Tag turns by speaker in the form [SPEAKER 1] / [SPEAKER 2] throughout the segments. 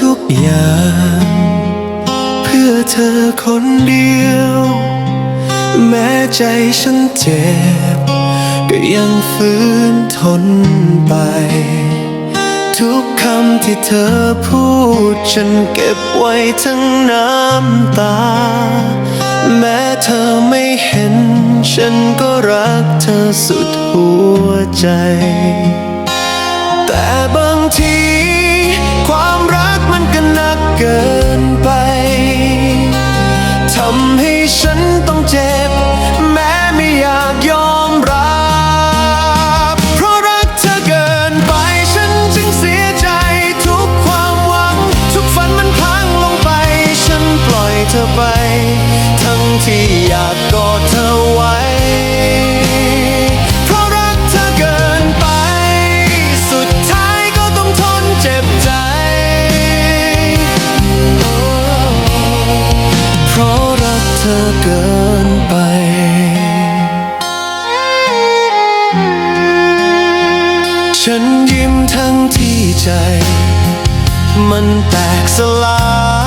[SPEAKER 1] ทุกอย่าง เพื่อเธอคนเดียว แม้ใจฉันเจ็บ ก็ยังฝืนทนไป ทุกคำที่เธอพูด ฉันเก็บไว้ทั้งน้ำตา แม้เธอไม่เห็น ฉันก็รักเธอสุดหัวใจ แต่บางที ที่อยากกอดเธอไว้ เพราะรักเธอเกินไป สุดท้ายก็ต้องทนเจ็บใจ เพราะรักเธอเกินไปฉันยิ้มทั้งที่ใจ มันแตกสลาย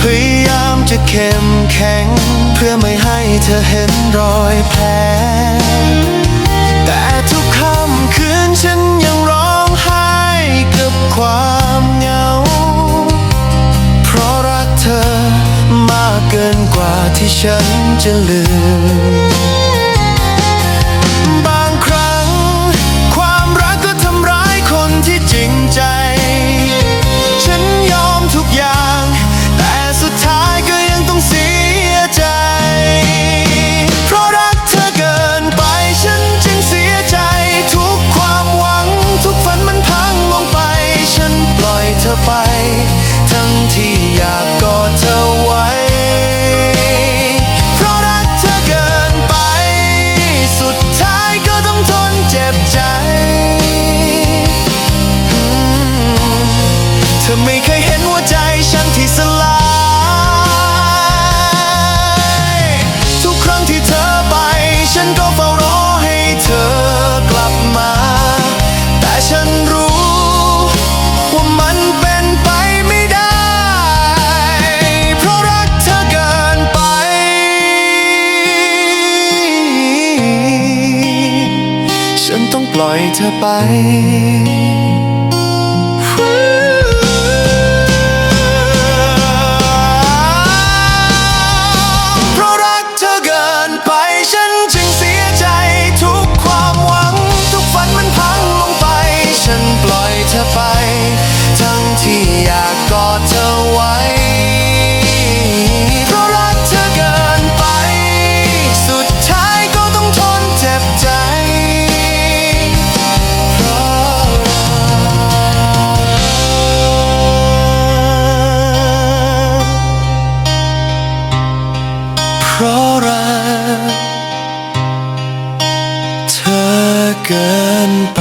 [SPEAKER 1] พยายามจะเข้มแข็ง เพื่อไม่ให้เธอเห็นรอยแผลแต่ทุกค่ำคืนฉันยังร้องไห้กับความเหงา เพราะรักเธอมากเกินกว่าที่ฉันจะลืม ไม่เคยเห็นหัวใจฉันที่สลาย ทุกครั้งที่เธอไป ฉันก็เฝ้ารอให้เธอกลับมา แต่ฉันรู้ ว่ามันเป็นไปไม่ได้ เพราะรักเธอเกินไป ฉันต้องปล่อยเธอไป เกินไป